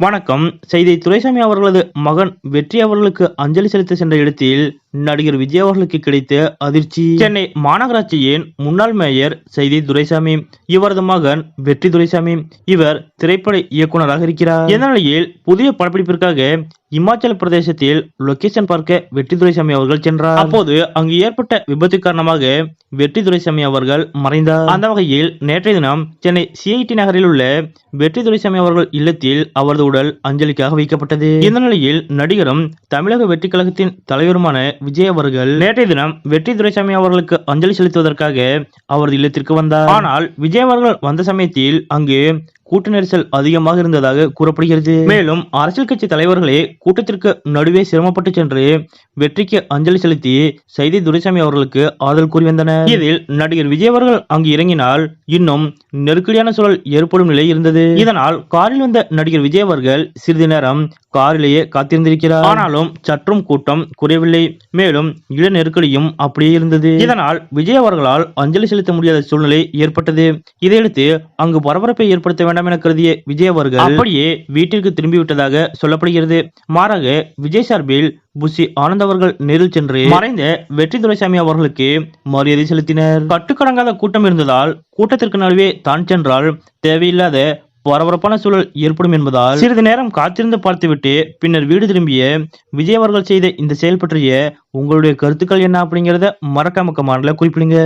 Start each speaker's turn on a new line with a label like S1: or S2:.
S1: வணக்கம். செய்தி துரைசாமி அவர்களது மகன் வெற்றி அவர்களுக்கு அஞ்சலி செலுத்த சென்ற இடத்தில் நடிகர் விஜய் அவர்களுக்கு கிடைத்த அதிர்ச்சி. சென்னை மாநகராட்சியின் முன்னாள் மேயர் செய்தி துரைசாமி இவரது மகன் வெற்றி துரைசாமி இவர் திரைப்பட இயக்குனராக இருக்கிறார். இந்த நிலையில் புதிய படப்பிடிப்பிற்காக இமாச்சல பிரதேசத்தில் லொகேஷன் பார்க்க வெற்றி துரைசாமி அவர்கள் சென்றார். அப்போது அங்கு ஏற்பட்ட விபத்து காரணமாக வெற்றி துரைசாமி அவர்கள் மறைந்தார். அந்த வகையில் நேற்றைய தினம் சென்னை சிஐடி நகரில் உள்ள வெற்றி துரைசாமி அவர்கள் இல்லத்தில் அவரது உடல் அஞ்சலிக்காக வைக்கப்பட்டது. இந்த நிலையில் நடிகரும் தமிழக வெற்றி கழகத்தின் தலைவருமான விஜய் அவர்கள் நேற்றைய தினம் வெற்றி துரைசாமி அவர்களுக்கு அஞ்சலி செலுத்துவதற்காக அவரது இல்லத்திற்கு வந்தார். ஆனால் விஜய் அவர்கள் வந்த சமயத்தில் அங்கு கூட்ட நெரிசல் அதிகமாக இருந்ததாக கூறப்படுகிறது. மேலும் அரசியல் கட்சி தலைவர்களே கூட்டத்திற்கு நடுவே சிரமப்பட்டு சென்று வெற்றிக்கு அஞ்சலி செலுத்தி செய்தி துரைசாமி அவர்களுக்கு ஆதரவு கூறி வந்தனர். இதில் நடிகர் விஜய் அவர்கள் அங்கு இறங்கினால் இன்னும் நெருக்கடியான சூழல் ஏற்படும் நிலை இருந்தது. இதனால் காரில் வந்த நடிகர் விஜய் அவர்கள் சிறிது நேரம் காரிலேயே காத்திருந்திருக்கிறார். ஆனாலும் சற்றும் கூட்டம் குறையவில்லை. மேலும் இட நெருக்கடியும் அப்படியே இருந்தது. இதனால் விஜய் அவர்களால் அஞ்சலி செலுத்த முடியாத சூழ்நிலை ஏற்பட்டது. இதையடுத்து அங்கு பரபரப்பை ஏற்படுத்த வேண்டாம் என கருதிய விஜய் அவர்கள் அப்படியே வீட்டிற்கு திரும்பி விட்டதாக சொல்லப்படுகிறது. மாறாக விஜய் சார்பில் புஷி ஆனந்த் அவர்கள் நேரில் சென்று மறைந்த வெற்றி துரைசாமி அவர்களுக்கு மரியாதை செலுத்தினர். கட்டுக்கடங்காத கூட்டம் இருந்ததால் கூட்டத்திற்கு நடுவே தான் சென்றால் தேவையில்லாத பரபரப்பான சூழல் ஏற்படும் என்பதால் சிறிது நேரம் காத்திருந்து பார்த்துவிட்டு பின்னர் வீடு திரும்பிய விஜய் அவர்கள் செய்த இந்த செயல் பற்றிய உங்களுடைய கருத்துக்கள் என்ன அப்படிங்கறத மறக்காம கமாண்ட்ல குறிப்பிடுங்க.